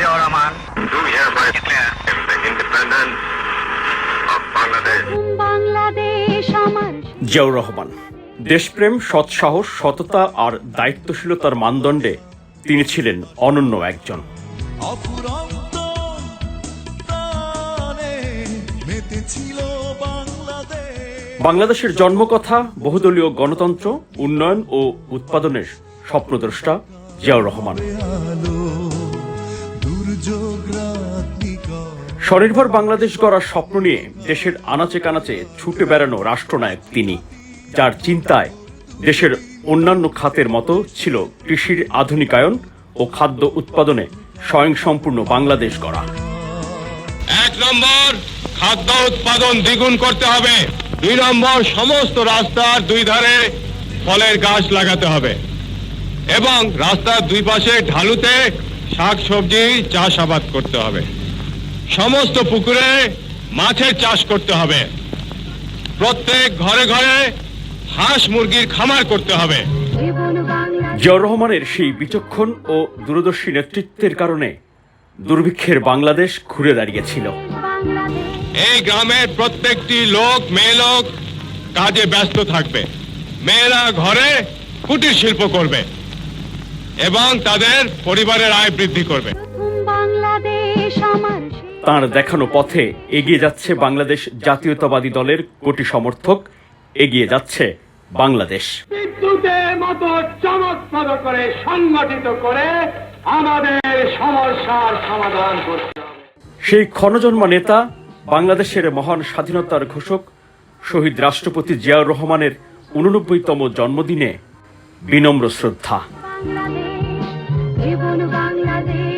Ziaur Rahman. do hereby declare the independence of Bangladesh. Bangladesh আমার জিয়াউর রহমান দেশপ্রেম সৎসাহস সততা আর দায়িত্বশীলতার মানদণ্ডে তিনি ছিলেন অনন্য একজন। বাংলাদেশের জন্মকথা বহুদলীয় গণতন্ত্র উন্নয়ন ও উৎপাদনের স্বপ্নদ্রষ্টা জিয়াউর রহমান। স্বনির্ভর বাংলাদেশ গড়ার স্বপ্ন নিয়ে দেশের আনাচে কানাচে ছুটে বেড়ানো রাষ্ট্রনায়ক তিনি, যার চিন্তায় দেশের অন্যান্য খাতের মতো ছিল কৃষির আধুনিকায়ন ও খাদ্য উৎপাদনে স্বয়ংসম্পূর্ণ বাংলাদেশ গড়া। এক নম্বর, খাদ্য উৎপাদন দ্বিগুণ করতে হবে। দুই নম্বর, সমস্ত রাস্তার দুই ধারে ফলের গাছ লাগাতে হবে। এবং রাস্তার দুই পাশে ঢালুতে শাক সবজি চাষাবাদ করতে হবে। সমস্ত পুকুরে মাছের চাষ করতে হবে। প্রত্যেক ঘরে ঘরে হাঁস মুরগির খামার করতে হবে। জিয়াউর রহমানের সেই বিচক্ষণ ও দূরদর্শী নেতৃত্বের কারণে দুর্ভিক্ষের বাংলাদেশ ঘুরে দাঁড়িয়েছিল। এই গ্রামের প্রত্যেকটি লোক মেয়ে লোক কাজে ব্যস্ত থাকবে। মেয়েরা ঘরে কুটির শিল্প করবে। এবং তাদের পরিবারের আয় বৃদ্ধি করবে। তার দেখানো পথে এগিয়ে যাচ্ছে বাংলাদেশ জাতীয়তাবাদী দলের কোটি সমর্থক। এগিয়ে যাচ্ছে বাংলাদেশ। বিদ্যুতের মতো চমৎকার করে সংগঠিত করে আমাদের সমস্যার সমাধান করতে সেই ক্ষণজন্মা নেতা বাংলাদেশের মহান স্বাধীনতার ঘোষক শহীদ রাষ্ট্রপতি জিয়াউর রহমানের উননব্বইতম জন্মদিনে বিনম্র শ্রদ্ধা। বাংলাদেশ জীবন বাংলাদেশ